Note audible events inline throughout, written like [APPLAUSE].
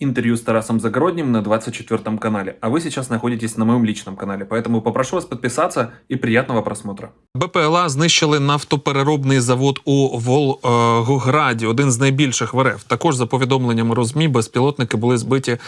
интервью с Тарасом Загородним на 24 канале, а вы сейчас находитесь на моем личном канале, поэтому попрошу вас подписаться и приятного просмотра. БПЛА знищили нафтопереробний завод у Волгограді, один з найбільших в РФ. Також за повідомленнями Розмі, безпілотники були збиті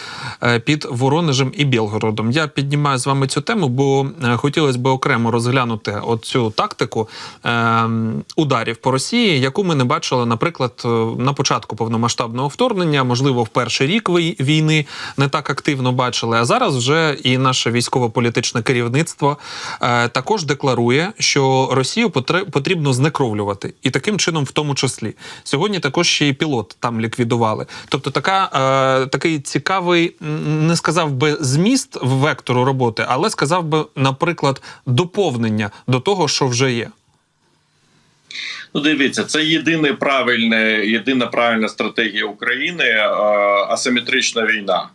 е, під Воронежем і Білгородом. Я піднімаю з вами цю тему, бо е, хотілося б окремо розглянути оцю тактику е, ударів по Росії, яку ми не бачили, наприклад, е, на початку повномасштабного вторгнення, можливо, в перший рік вій- війни не так активно бачили. А зараз вже і наше військово-політичне керівництво е, також декларує, що Росію потрібно знекровлювати, і таким чином, в тому числі, сьогодні також ще й пілот там ліквідували. Тобто, така е, такий цікавий, не сказав би зміст вектору роботи, але сказав би, наприклад, доповнення до того, що вже є. Ну, дивіться, це єдине правильне, єдина правильна стратегія України е, асиметрична війна.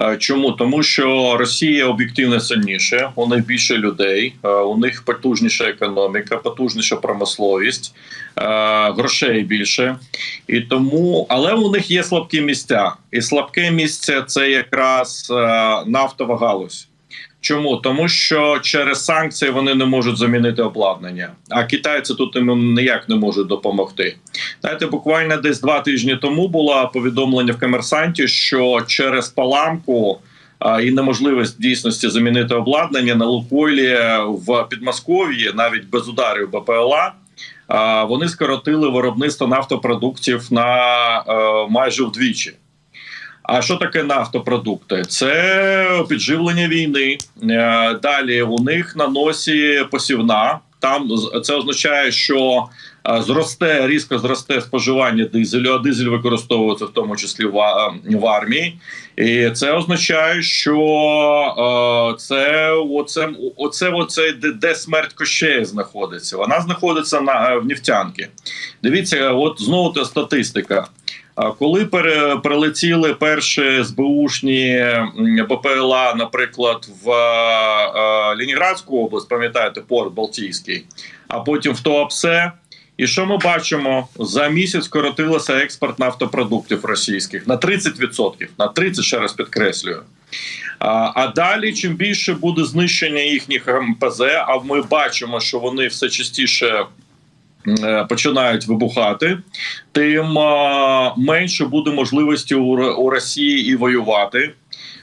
Е, Чому тому, що Росія об'єктивно сильніше, у них більше людей, е, у них потужніша економіка, потужніша промисловість, грошей більше, і тому, але у них є слабкі місця, і слабке місце це якраз нафтова галузь. Чому тому, що через санкції вони не можуть замінити обладнання, а китайці тут ніяк не можуть допомогти. Знаєте, буквально десь два тижні тому було повідомлення в комерсанті, що через паламку а, і неможливість дійсності замінити обладнання на Лукойлі в Підмосков'ї, навіть без ударів БПЛА. а, Вони скоротили виробництво нафтопродуктів на е, майже вдвічі. А що таке нафтопродукти? Це підживлення війни. Е, Далі у них на носі посівна. Там це означає, що е, зросте різко зросте споживання дизелю, а дизель використовується в тому числі в, армії. І це означає, що е, це оце, оце, оце де смерть Кощея знаходиться. Вона знаходиться на в Нефтянки. Дивіться, от знову та статистика. Коли прилетіли перші СБУшні БПЛА, наприклад, в е, Леніградську область, пам'ятаєте, порт Балтійський, а потім в Туапсе. І що ми бачимо? За місяць скоротилося експорт нафтопродуктів російських на 30%, на 30%, ще раз підкреслюю. А, а далі, чим більше буде знищення їхніх МПЗ, а ми бачимо, що вони все частіше е, починають вибухати, тим е, менше буде можливості у, Росії і воювати.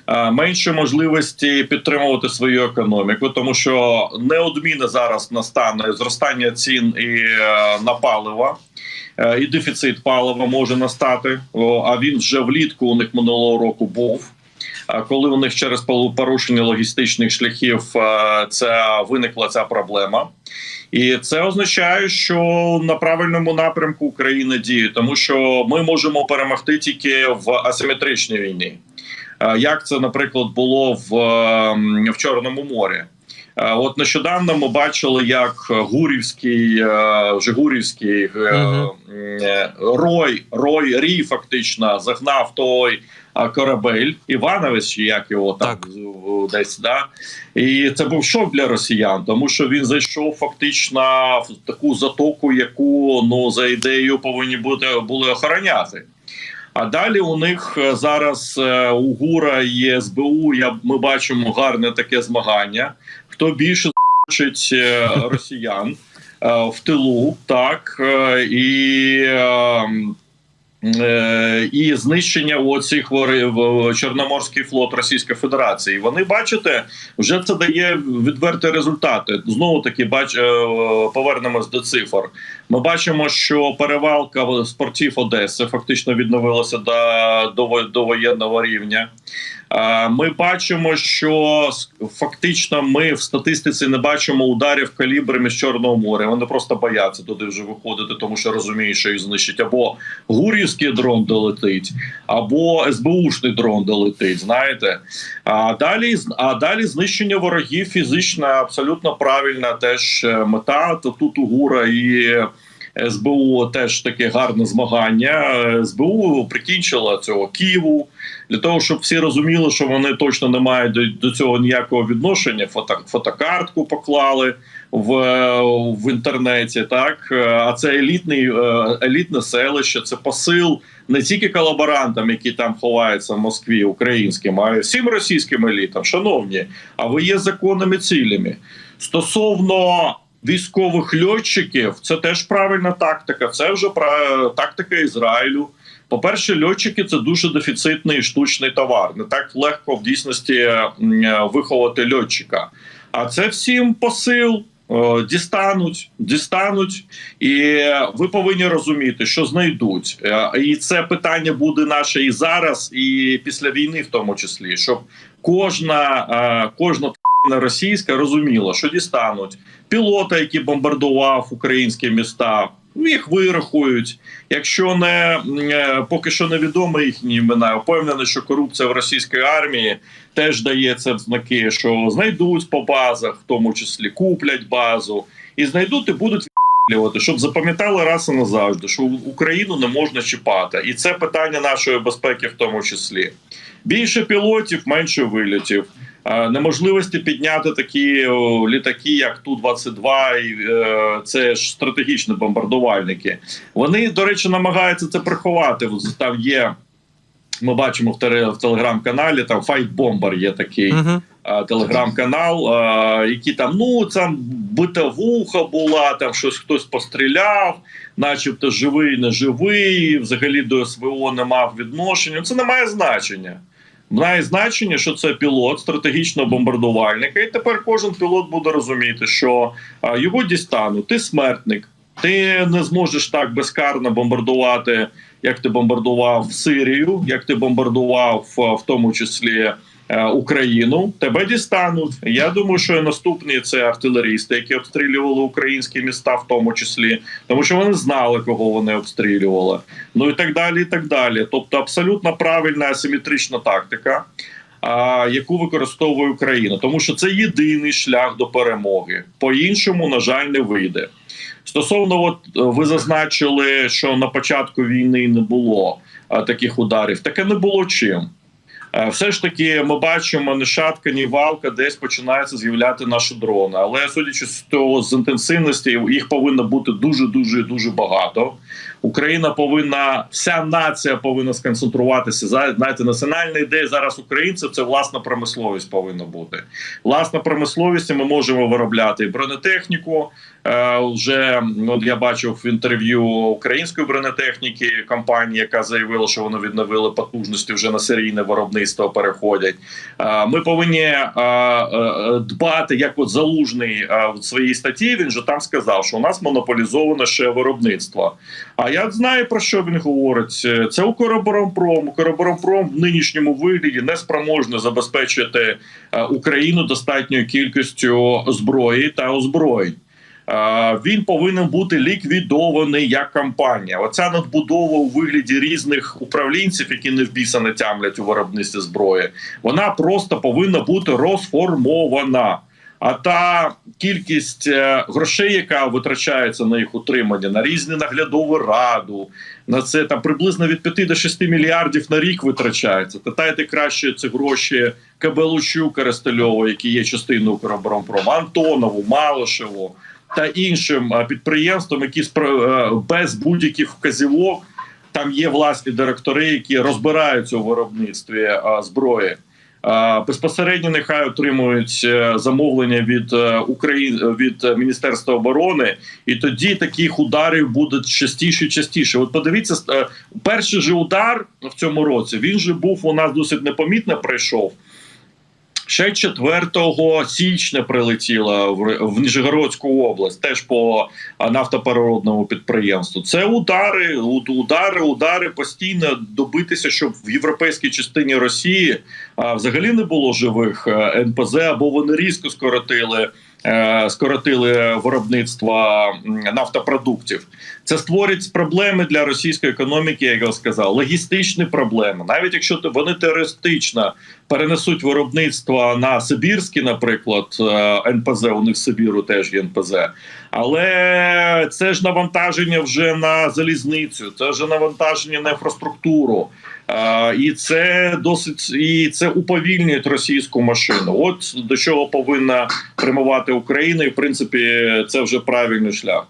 е, Менше можливості підтримувати свою економіку, тому що неодмінно зараз настане зростання цін і е, на паливо, е, і дефіцит палива може настати. А він вже влітку у них минулого року був. Коли у них через порушення логістичних шляхів е, це виникла ця проблема. І це означає, що на правильному напрямку Україна діє, тому що ми можемо перемогти тільки в асиметричній війні. Е, Як це, наприклад, було в, ем, в Чорному морі? Е, От нещодавно ми бачили, як Гурівський, вже Гурівський Мгм. е, Рой, Рой Рій фактично загнав той корабель Іванович, чи як його там Так. десь да. І це був шок для росіян, тому що він зайшов фактично в таку затоку, яку ну за ідеєю повинні бути були охороняти. А далі у них е, зараз е, у ГУРа і СБУ. Я ми бачимо гарне таке змагання. Хто більше зачить росіян е, в тилу, так і. Е, І знищення оцих Чорноморський флот Російської Федерації. Вони бачите, вже це дає відверті результати. Знову таки, бач, е, повернемось до цифр. Ми бачимо, що перевалка спортів Одеси фактично відновилася до, до, до воєнного рівня. Ми бачимо, що фактично ми в статистиці не бачимо ударів калібрами з Чорного моря. Вони просто бояться туди вже виходити, тому що розуміють, що їх знищить або гурівський дрон долетить, або СБУшний дрон долетить. Знаєте, а далі а далі знищення ворогів фізично абсолютно правильна теж е, мета. То тут у гура і СБУ теж таке гарне змагання. СБУ прикінчила цього Києву для того, щоб всі розуміли, що вони точно не мають до, до цього ніякого відношення. Фото, фотокартку поклали в, в інтернеті. Так а це елітний е, елітне селище, це посил не тільки колаборантам, які там ховаються в Москві, українським, а й всім російським елітам. Шановні, а ви є законними цілями стосовно. Військових льотчиків це теж правильна тактика. Це вже тактика Ізраїлю. По-перше, льотчики це дуже дефіцитний штучний товар. Не так легко в дійсності виховати льотчика. А це всім посил. е, Дістануть, дістануть, і ви повинні розуміти, що знайдуть. Е, І це питання буде наше і зараз, і після війни, в тому числі, щоб кожна, е, кожна російська розуміла, що дістануть пілота, який бомбардував українські міста. Їх вирахують. Якщо не е, поки що невідомо їхні імена, впевнений, що корупція в російській армії теж дається в знаки, що знайдуть по базах, в тому числі куплять базу, і знайдуть і будуть відстрілювати, щоб запам'ятали раз і назавжди, що Україну не можна чіпати, і це питання нашої безпеки, в тому числі. Більше пілотів, менше вильотів. Е, Неможливості підняти такі літаки, як Ту-22, і е, це ж стратегічні бомбардувальники. Вони, до речі, намагаються це приховати. Там є, ми бачимо в, теле- в телеграм-каналі, там Bomber є такий Угу. е, телеграм-канал, які там ну там битовуха була, там щось хтось постріляв, начебто живий, не живий, взагалі до СВО не мав відношення. Це не має значення. Має значення, що це пілот стратегічного бомбардувальника, і тепер кожен пілот буде розуміти, що його дістануть. Ти смертник, ти не зможеш так безкарно бомбардувати, як ти бомбардував Сирію, як ти бомбардував в тому числі Україну. Тебе дістануть. Я думаю, що наступні це артилерісти, які обстрілювали українські міста, в тому числі, тому що вони знали, кого вони обстрілювали. Ну і так далі. і так далі. Тобто, абсолютно правильна асиметрична тактика. Яку використовує Україна, тому що це єдиний шлях до перемоги. По іншому, на жаль, не вийде. Стосовно, от е, ви зазначили, що на початку війни не було таких ударів. Таке не було чим. Е, Все ж таки, ми бачимо ні шатка, ні валка, десь починаються з'являти наші дрони. Але судячи з того, з інтенсивності їх повинно бути дуже, дуже, дуже багато. Україна повинна, вся нація повинна сконцентруватися. Знаєте, національна ідея зараз українців це власна промисловість повинна бути. Власна промисловість ми можемо виробляти і бронетехніку. Е, вже от я бачив в інтерв'ю української бронетехніки компанії, яка заявила, що вони відновили потужності вже на серійне виробництво. Переходять. Е, Ми повинні е, дбати, як от залужний в своїй статті. Він же там сказав, що у нас монополізоване ще виробництво. А я знаю про що він говорить. Це Укроборонпром. Укроборонпром в нинішньому вигляді не спроможний забезпечити Україну достатньою кількістю зброї та озброєнь. Він повинен бути ліквідований як компанія. Оця надбудова у вигляді різних управлінців, які не в біса не тямлять у виробництві зброї. Вона просто повинна бути розформована. А та кількість е, грошей, яка витрачається на їх утримання, на різні наглядову раду, на це там приблизно від 5 до 6 мільярдів на рік витрачається. Та дайте краще ці гроші Кабелучу Коростельову, які є частиною Укроборонпрому, Антонову, Малишеву та іншим е, підприємствам, які е, без будь-яких вказівок там є власні директори, які розбираються у виробництві е, зброї. Е, Безпосередньо нехай отримують е, замовлення від України від е, Міністерства оборони, і тоді таких ударів буде частіше і частіше. От подивіться, е, перший же удар в цьому році він же був у нас досить непомітно прийшов. Ще 4 січня прилетіла в, Нижегородську область, теж по нафтопереробному підприємству. Це удари, удари, удари постійно добитися, щоб в європейській частині Росії взагалі не було живих е, НПЗ, або вони різко скоротили скоротили виробництво нафтопродуктів. Це створить проблеми для російської економіки, як я сказав, логістичні проблеми. Навіть якщо вони теоретично перенесуть виробництво на Сибірський, наприклад, е, НПЗ, у них Сибіру теж є НПЗ, але це ж навантаження вже на залізницю, це вже навантаження на інфраструктуру. І це досить і це уповільнює російську машину. От до чого повинна прямувати Україна, і в принципі це вже правильний шлях.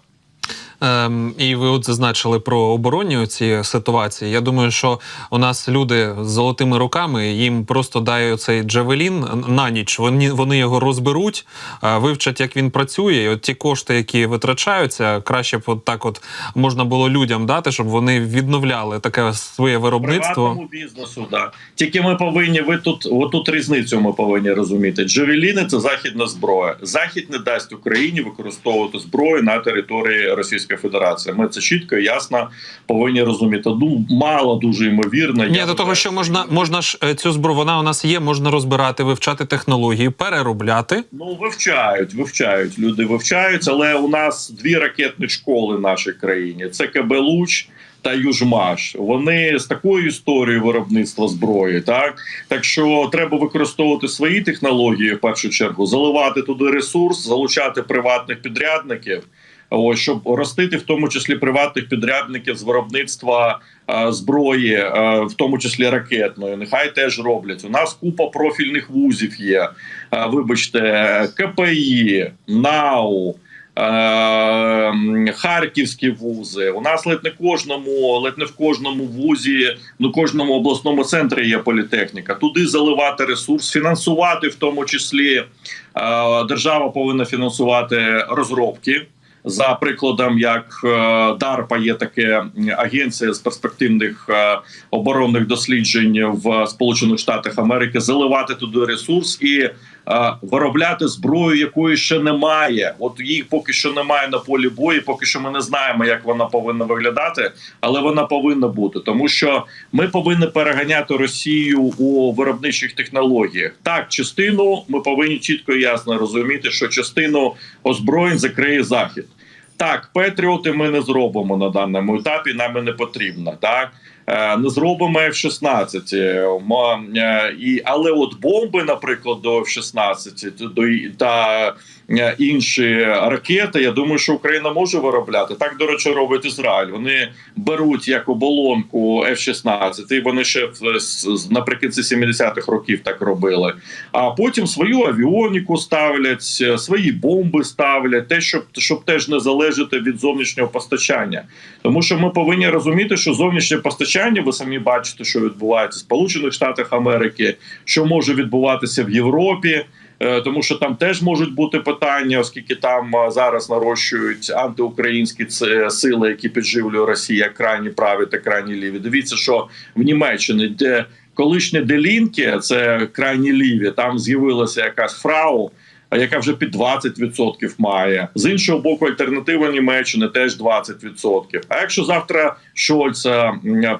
Ем, і ви от зазначили про оборонні ці ситуації. Я думаю, що у нас люди з золотими руками їм просто дай цей Джавелін на ніч. Вони вони його розберуть, е, вивчать, як він працює. І от ті кошти, які витрачаються, краще б от так от можна було людям дати, щоб вони відновляли таке своє виробництво. Бізнесу, да. Тільки ми повинні, ви тут, отут різницю ми повинні розуміти. Джавеліни це західна зброя. Захід не дасть Україні використовувати зброю на території Російської Федерації. Ми це чітко і ясно повинні розуміти. Ну, мало дуже ймовірно. Ні, до того, що можна можна ж е, цю зброю, вона у нас є, можна розбирати, вивчати технології, переробляти. Ну, вивчають, вивчають. Люди вивчають, але у нас дві ракетні школи в нашій країні: це КБ Луч та Южмаш. Вони з такою історією виробництва зброї, так так що треба використовувати свої технології в першу чергу, заливати туди ресурс, залучати приватних підрядників. Ось щоб ростити в тому числі приватних підрядників з виробництва е, зброї, е, в тому числі ракетної. Нехай теж роблять. У нас купа профільних вузів є. Е, вибачте, КПІ, НАУ. е, Харківські вузи. У нас ледь не кожному, ледь не в кожному вузі, ну кожному обласному центрі є політехніка. Туди заливати ресурс, фінансувати, в тому числі е, держава повинна фінансувати розробки. За прикладом, як е, DARPA є таке агенція з перспективних е, оборонних досліджень в Сполучених Штатах Америки, заливати туди ресурс і е, виробляти зброю, якої ще немає. От їх поки що немає на полі бою. Поки що ми не знаємо, як вона повинна виглядати, але вона повинна бути, тому що ми повинні переганяти Росію у виробничих технологіях. Так, частину ми повинні чітко і ясно розуміти, що частину озброєнь закриє захід. Так, Петріоти ми не зробимо на даному етапі. Нам і не потрібно. Так Е, не зробимо F-16. Е, е, і але от бомби, наприклад, до F-16 до та інші ракети. Я думаю, що Україна може виробляти. Так до речі, робить Ізраїль. Вони беруть як оболонку F-16, і вони ще наприкінці 70-х років так робили. А потім свою авіоніку ставлять, е, свої бомби ставлять, те, щоб щоб теж не залежати від зовнішнього постачання. Тому що ми повинні розуміти, що зовнішнє постачання, ви самі бачите, що відбувається в Сполучених Штатах Америки, що може відбуватися в Європі. Е, Тому що там теж можуть бути питання, оскільки там е, зараз нарощують антиукраїнські сили, які підживлює Росія, крайні праві та крайні ліві. Дивіться, що в Німеччині, де колишні делінки, це крайні ліві, там з'явилася якась фрау, яка вже під 20% має. З іншого боку, альтернатива Німеччини теж 20%. А якщо завтра Шольца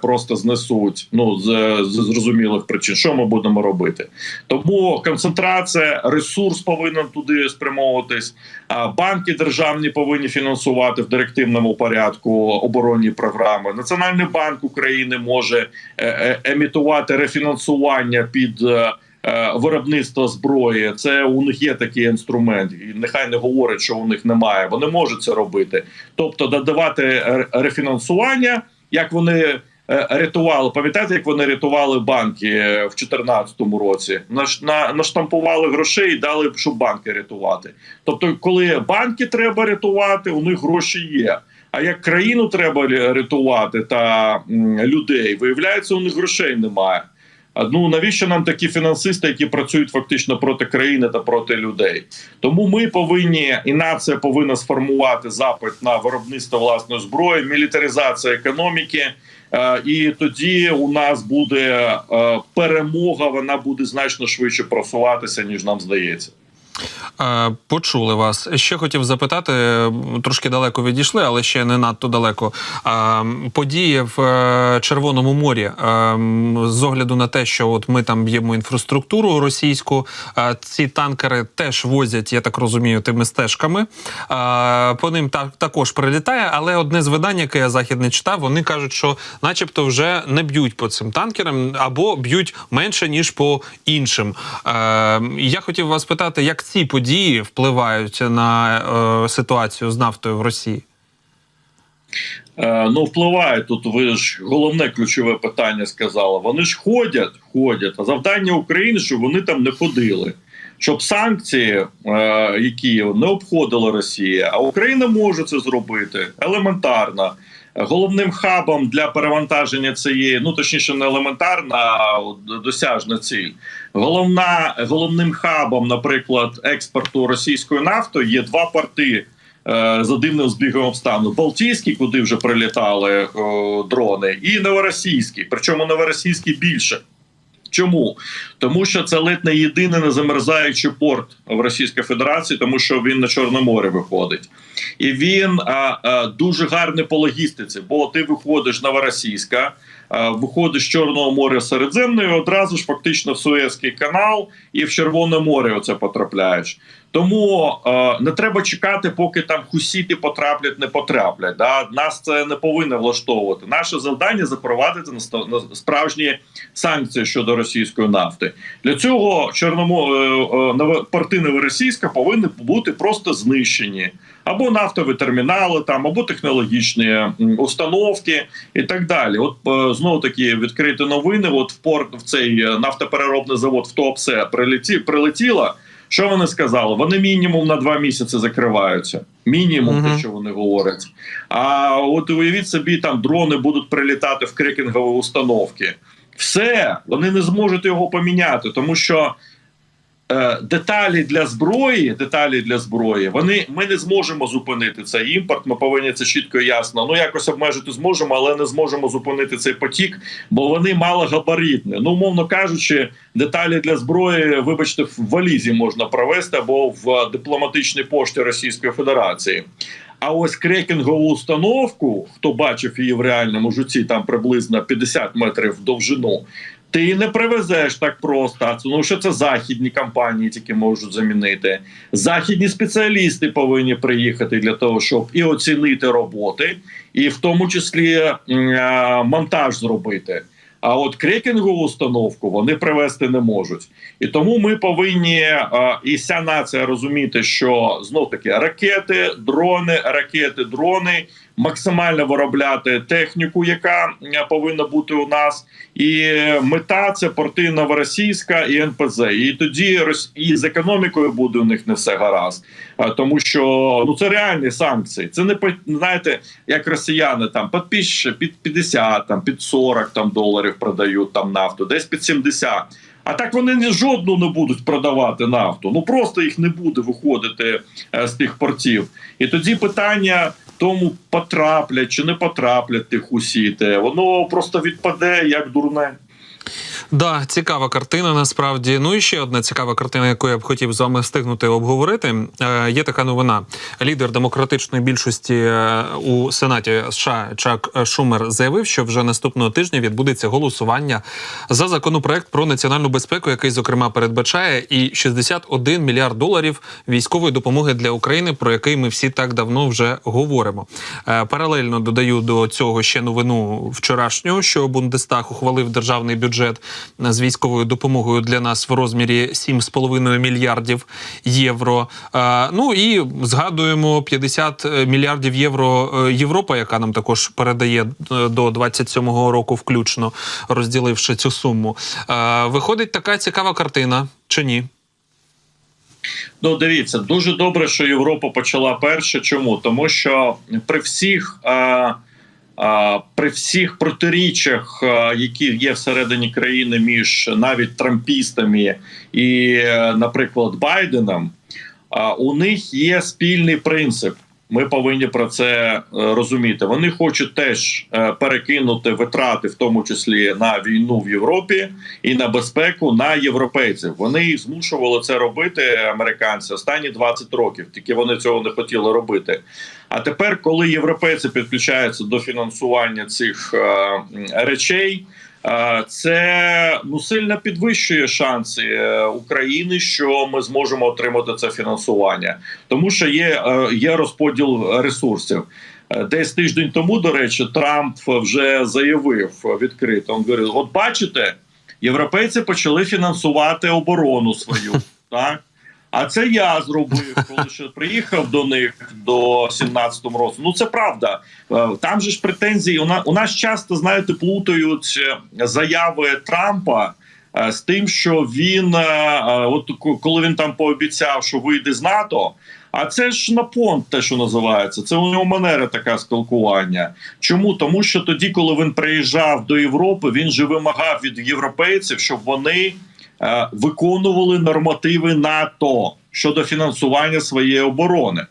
просто знесуть, ну з, з зрозумілих причин, що ми будемо робити? Тому концентрація, ресурс повинен туди спрямовуватись. Банки державні повинні фінансувати в директивному порядку оборонні програми. Національний банк України може е, е, емітувати рефінансування під. Е, е, зброї, це у них є такий інструмент, і нехай не говорять, що у них немає. Вони можуть це робити. Тобто, додавати рефінансування, як вони е, рятували. Пам'ятаєте, як вони рятували банки е, в 2014 році? Наш- на- Наштампували грошей і дали, щоб банки рятувати. Тобто, коли банки треба рятувати, у них гроші є. А як країну треба рятувати та людей, виявляється, у них грошей немає. Ну навіщо нам такі фінансисти, які працюють фактично проти країни та проти людей? Тому ми повинні і нація повинна сформувати запит на виробництво власної зброї, мілітаризація економіки. Е, І тоді у нас буде е, перемога. Вона буде значно швидше просуватися ніж нам здається. Е, Почули вас. Ще хотів запитати, трошки далеко відійшли, але ще не надто далеко. Е, Події в е, Червоному морі е, з огляду на те, що от ми там б'ємо інфраструктуру російську. е, Ці танкери теж возять, я так розумію, тими стежками. Е, По ним так також прилітає. Але одне з видань, яке я західне читав, вони кажуть, що, начебто, вже не б'ють по цим танкерам або б'ють менше ніж по іншим. Е, Я хотів вас питати, як ці події впливають на е, ситуацію з нафтою в Росії? Е, ну, впливає тут. Ви ж головне ключове питання сказали. Вони ж ходять, ходять. А завдання України, щоб вони там не ходили. Щоб санкції, е, які не обходила Росія, а Україна може це зробити елементарно. Головним хабом для перевантаження цієї, ну точніше, не елементарна, а досяжна ціль. Головна головним хабом, наприклад, експорту російської нафти є два порти е, за дивним збігом обставин. Балтійський, куди вже прилітали о, дрони, і новоросійський. Причому новоросійський більше. Чому? Тому що це ледь не єдиний незамерзаючий порт в Російській Федерації, тому що він на Чорне море виходить. І він а, а, дуже гарний по логістиці, бо ти виходиш Новоросійська, а, виходиш з Чорного моря Середземної, одразу ж фактично в Суєцький канал і в Червоне море оце потрапляєш. Тому е, не треба чекати, поки там хусіти потраплять, не потраплять. Да? Нас це не повинно влаштовувати. Наше завдання запровадити на справжні санкції щодо російської нафти. Для цього чорномо е, е, порти Новоросійська повинні бути просто знищені. Або нафтові термінали, там, або технологічні установки і так далі. От е, знову таки відкриті новини. От в порт в цей е, нафтопереробний завод в Туапсе прилеті, прилетіла. Що вони сказали? Вони мінімум на два місяці закриваються. Мінімум, те, що вони говорять. А от уявіть собі, там дрони будуть прилітати в крекінгові установки. Все, вони не зможуть його поміняти, тому що деталі для зброї, деталі для зброї, вони ми не зможемо зупинити цей імпорт. Ми повинні це чітко і ясно. Ну якось обмежити зможемо, але не зможемо зупинити цей потік, бо вони малогабаритні. Ну, умовно кажучи, деталі для зброї, вибачте, в валізі можна провести або в дипломатичній пошті Російської Федерації. А ось крекінгову установку, хто бачив її в реальному житті, там приблизно 50 метрів в довжину. Ти її не привезеш так просто. Це ну що це західні компанії тільки можуть замінити. Західні спеціалісти повинні приїхати для того, щоб і оцінити роботи, і в тому числі монтаж зробити. А от крекінгову установку вони привезти не можуть. І тому ми повинні і вся нація розуміти, що знов таки ракети, дрони, ракети, дрони максимально виробляти техніку, яка е, повинна бути у нас, і мета це порти Новоросійська і НПЗ. І тоді і з економікою буде у них не все гаразд, тому що ну це реальні санкції. Це не знаєте, як росіяни там під під 50, там під 40 там доларів продають там нафту, десь під 70. А так вони ні жодну не будуть продавати нафту. Ну просто їх не буде виходити е, з тих портів. І тоді питання тому потраплять чи не потраплять тих усіти, воно просто відпаде як дурне. Да, цікава картина. Насправді, ну і ще одна цікава картина, яку я б хотів з вами встигнути обговорити. Е, є така новина. Лідер демократичної більшості е, у Сенаті США Чак Шумер заявив, що вже наступного тижня відбудеться голосування за законопроект про національну безпеку, який зокрема передбачає і 61 мільярд доларів військової допомоги для України, про який ми всі так давно вже говоримо. Е, Паралельно додаю до цього ще новину вчорашнього, що Бундестаг ухвалив державний бюджет з військовою допомогою для нас в розмірі 7,5 мільярдів євро. Е, Ну і згадуємо 50 мільярдів євро е, Європа, яка нам також передає е, до 27-го року, включно розділивши цю суму. Е, Виходить така цікава картина, чи ні? Ну, дивіться, дуже добре, що Європа почала перше. Чому? Тому що при всіх. При всіх протиріччях, які є всередині країни між навіть трампістами і, е, наприклад, Байденом, у них є спільний принцип. Ми повинні про це е, розуміти. Вони хочуть теж е, перекинути витрати, в тому числі на війну в Європі і на безпеку на європейців. Вони їх змушували це робити, американці, останні 20 років. Тільки вони цього не хотіли робити. А тепер, коли європейці підключаються до фінансування цих е, речей. Е, Це ну сильно підвищує шанси е, України, що ми зможемо отримати це фінансування, тому що є, е, є розподіл ресурсів. Десь тиждень тому, до речі, Трамп вже заявив відкрито. Він говорив: от бачите, європейці почали фінансувати оборону свою. [LAUGHS] Так а це я зробив, коли ще приїхав до них до 17-му році. Ну це правда. Е, Там же ж претензії. У нас, часто знаєте плутають е, заяви Трампа. е, З тим, що він от коли він там пообіцяв, що вийде з НАТО. А це ж на понт, те, що називається. Це у нього манера така спілкування. Чому? Тому що тоді, коли він приїжджав до Європи, він же вимагав від європейців, щоб вони виконували нормативи НАТО щодо фінансування своєї оборони.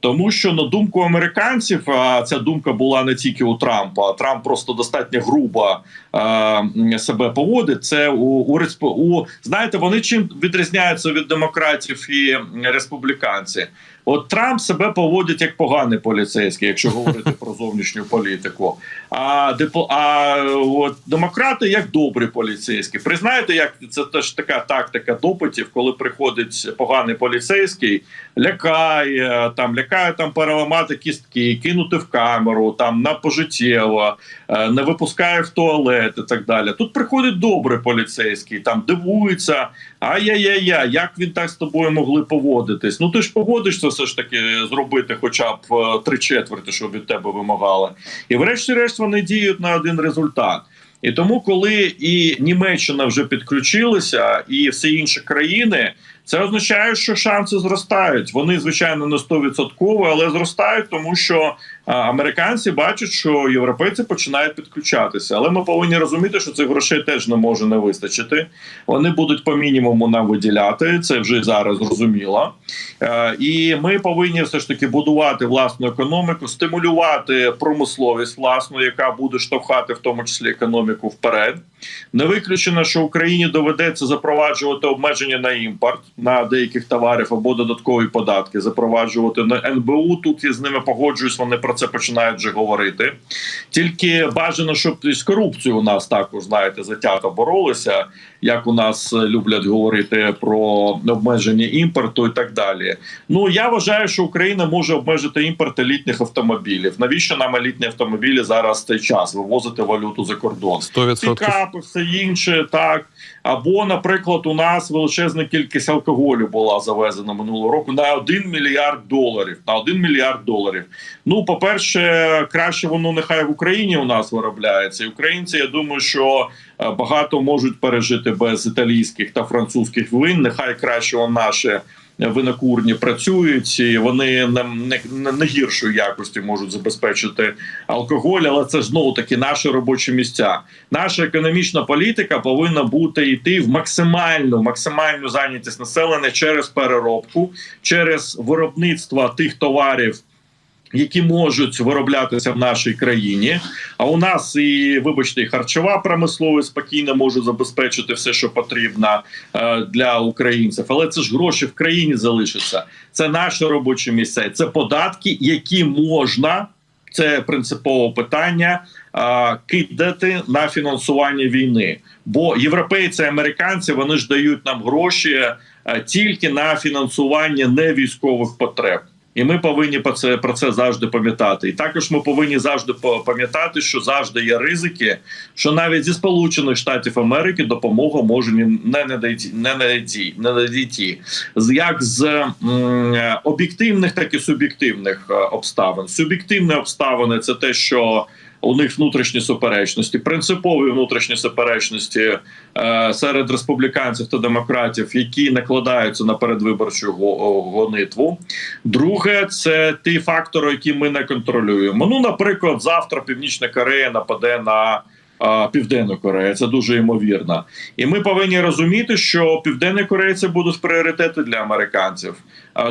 Тому що на думку американців, а ця думка була не тільки у Трампа. Трамп просто достатньо грубо е, себе поводить. Це у, у, у знаєте, вони чим відрізняються від демократів і республіканців. От Трамп себе поводить як поганий поліцейський, якщо [LAUGHS] говорити про зовнішню політику. А депо, а от демократи як добрі поліцейські. Признаєте, як це теж така тактика допитів, коли приходить поганий поліцейський, лякає там, лякає там переламати кістки, кинути в камеру, там на пожиттєво, е, не випускає в туалет і так далі. Тут приходить добрий поліцейський, там дивується. Ай-яй-яй, як він так з тобою могли поводитись? Ну ти ж погодишся все ж таки зробити, хоча б е, три четверти, що від тебе вимагали. І врешті-решт вони діють на один результат. І тому, коли і Німеччина вже підключилася, і всі інші країни, це означає, що шанси зростають. Вони звичайно не 100%, але зростають, тому що американці бачать, що європейці починають підключатися. Але ми повинні розуміти, що цих грошей теж не може не вистачити. Вони будуть по мінімуму нам виділяти. Це вже зараз зрозуміло. Е, І ми повинні все ж таки будувати власну економіку, стимулювати промисловість власну, яка буде штовхати в тому числі економіку вперед. Не виключено, що Україні доведеться запроваджувати обмеження на імпорт на деяких товарів або додаткові податки, запроваджувати на НБУ. Тут я з ними погоджуюсь. Вони про починають вже говорити. Тільки бажано, щоб з корупцією у нас також знаєте затято боролися, як у нас е, люблять говорити про обмеження імпорту і так далі. Ну я вважаю, що Україна може обмежити імпорт елітних автомобілів. Навіщо нам елітні автомобілі зараз в цей час вивозити валюту за кордон? 100%. пікапи, все інше, так. Або, наприклад, у нас величезна кількість алкоголю була завезена минулого року на 1 мільярд доларів. На 1 мільярд доларів. Ну, по-перше, краще воно нехай в Україні у нас виробляється. І українці, я думаю, що багато можуть пережити без італійських та французьких вин. Нехай краще он наші винокурні працюють, і вони не, не, не, гіршої якості можуть забезпечити алкоголь, але це знову таки наші робочі місця. Наша економічна політика повинна бути йти в максимальну максимальну зайнятість населення через переробку, через виробництво тих товарів. Які можуть вироблятися в нашій країні, а у нас і вибачте, і харчова промисловість спокійно може забезпечити все, що потрібно е, для українців. Але це ж гроші в країні залишаться. Це наші робочі місця, це податки, які можна. Це принципове питання а, кидати на фінансування війни. Бо європейці, американці вони ж дають нам гроші а, тільки на фінансування невійськових потреб. І ми повинні про це про це завжди пам'ятати. І також ми повинні завжди пам'ятати, що завжди є ризики, що навіть зі Сполучених Штатів Америки допомога може не надійти, не надійти, не надійти. Як з об'єктивних, так і суб'єктивних е, обставин. Суб'єктивні обставини це те, що у них внутрішні суперечності, принципові внутрішні суперечності е, серед республіканців та демократів, які накладаються на передвиборчу гонитву. Друге, це ті фактори, які ми не контролюємо. Ну, наприклад, завтра Північна Корея нападе на Південну Корею. Це дуже ймовірно. І ми повинні розуміти, що Південна Корея це будуть пріоритети для американців,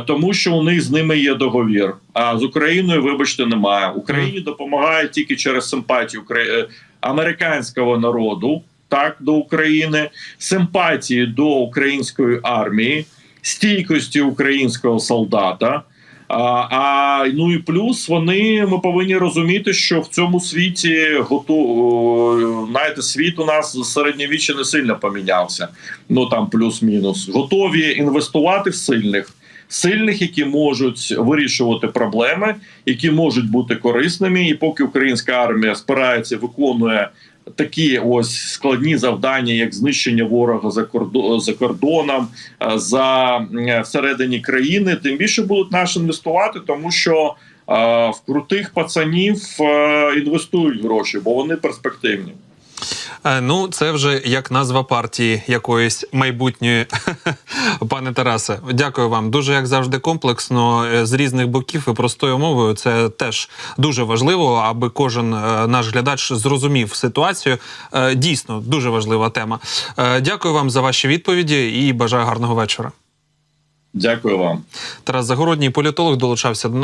тому що у них з ними є договір. А з Україною, вибачте, немає. Україні допомагає тільки через симпатію е, американського народу. Так, до України, симпатії до української армії, стійкості українського солдата. А, ну і плюс вони ми повинні розуміти, що в цьому світі готу знаєте, світ у нас з середньовіччя не сильно помінявся. Ну там плюс-мінус. Готові інвестувати в сильних, сильних, які можуть вирішувати проблеми, які можуть бути корисними. І поки українська армія спирається, виконує такі ось складні завдання, як знищення ворога за кордо- за кордоном, е, за е, всередині країни, тим більше будуть наші інвестувати, тому що е, в крутих пацанів інвестують гроші, бо вони перспективні. Е, Ну, це вже як назва партії якоїсь майбутньої, [LAUGHS] пане Тарасе. Дякую вам. Дуже як завжди комплексно е, з різних боків і простою мовою. Це теж дуже важливо, аби кожен е, наш глядач зрозумів ситуацію. Дійсно, дуже важлива тема. Дякую вам за ваші відповіді і бажаю гарного вечора. Дякую вам. Тарас Загородній політолог долучався до